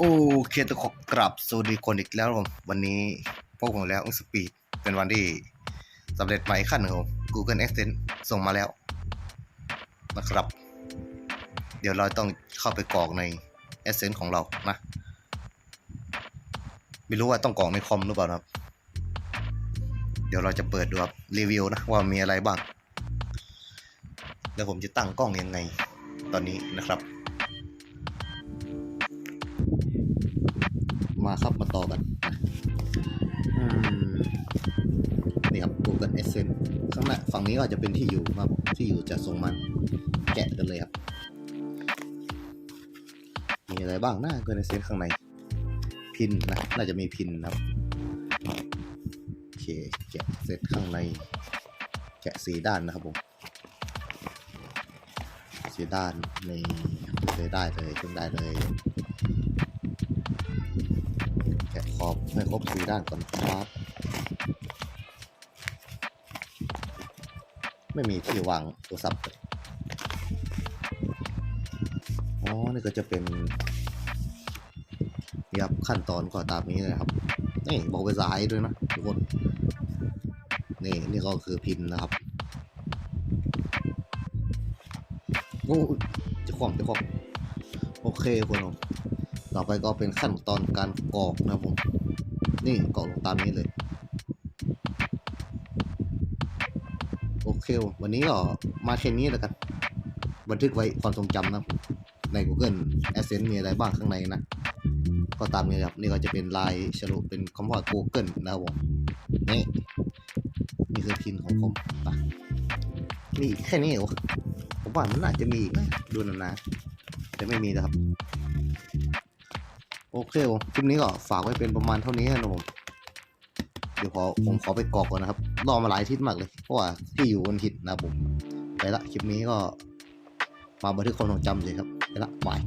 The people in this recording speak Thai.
โอเคทุกคนกลับสวัสดีคนอีกแล้วครับผมวันนี้พวกผมแล้วอุสปีดเป็นวันที่สำเร็จใหม่ขั้นหนึ่งครับ Google Extend ส่งมาแล้วนะครับ เดี๋ยวเราต้องเข้าไปกรอกใน Extend ของเรานะ ไม่รู้ว่าต้องกรอกในคอมหรือเปล่าครับ เดี๋ยวเราจะเปิดดูครับรีวิวนะว่ามีอะไรบ้าง แล้วผมจะตั้งกล้องยังไงตอนนี้นะครับ มาครับมาต่อกันนะอืมนี่ครับ Google Essence ข้างหน้าฝั่งนี้ก็จะเป็นที่อยู่ครับที่อยู่จะส่งมันแกะกันเลยครับ มีอะไรบ้างนะ Google Essence ข้างใน พินนะ น่าจะมีพินนะครับ โอเค แกะเสร็จข้างใน แกะสีด้านนะครับผมสีด้านในเลยได้เลยขึ้นได้เลย ให้ครบสีด้านก่อนครับ ไม่มีที่วางโทรศัพท์อ๋อ นี่ก็จะเป็นนี่ครับขั้นตอนก็ตามนี้เลยครับ นี่บอกภาษายด้วยนะทุกคน นี่นี่ก็คือพิมพ์นะครับโอ้จะคว่ำจะคว่ำโอเคคนผมต่อไปก็เป็นขั้นตอนการกรอกนะครับผม นี่เกรอกลงตามนี้เลย โอเค วันนี้ก็มาแค่นี้แล้วกัน บันทึกไว้ความทรงจำนะใน Google Adsense มีอะไรบ้างข้างในนะ ก็ตามนี้ครับ นี่ก็จะเป็นลายฉลุเป็นคำว่า Google นะครับผมนี่นี่คือพินของผมไปมีแค่นี้เหรอผมว่ามันน่าจะมีอีกนะดูนานๆแต่ไม่มีนะครับ โอเคผมคลิปนี้ก็ฝากไว้เป็นประมาณเท่านี้นะผมเดี๋ยวขอผมขอไปกรอกก่อนนะครับรอมาหลายทิศมากเลยเพราะว่าที่อยู่บนทิศนะผมไปละคลิปนี้ก็มาบันทึกความทรงจำเลยครับไปละบาย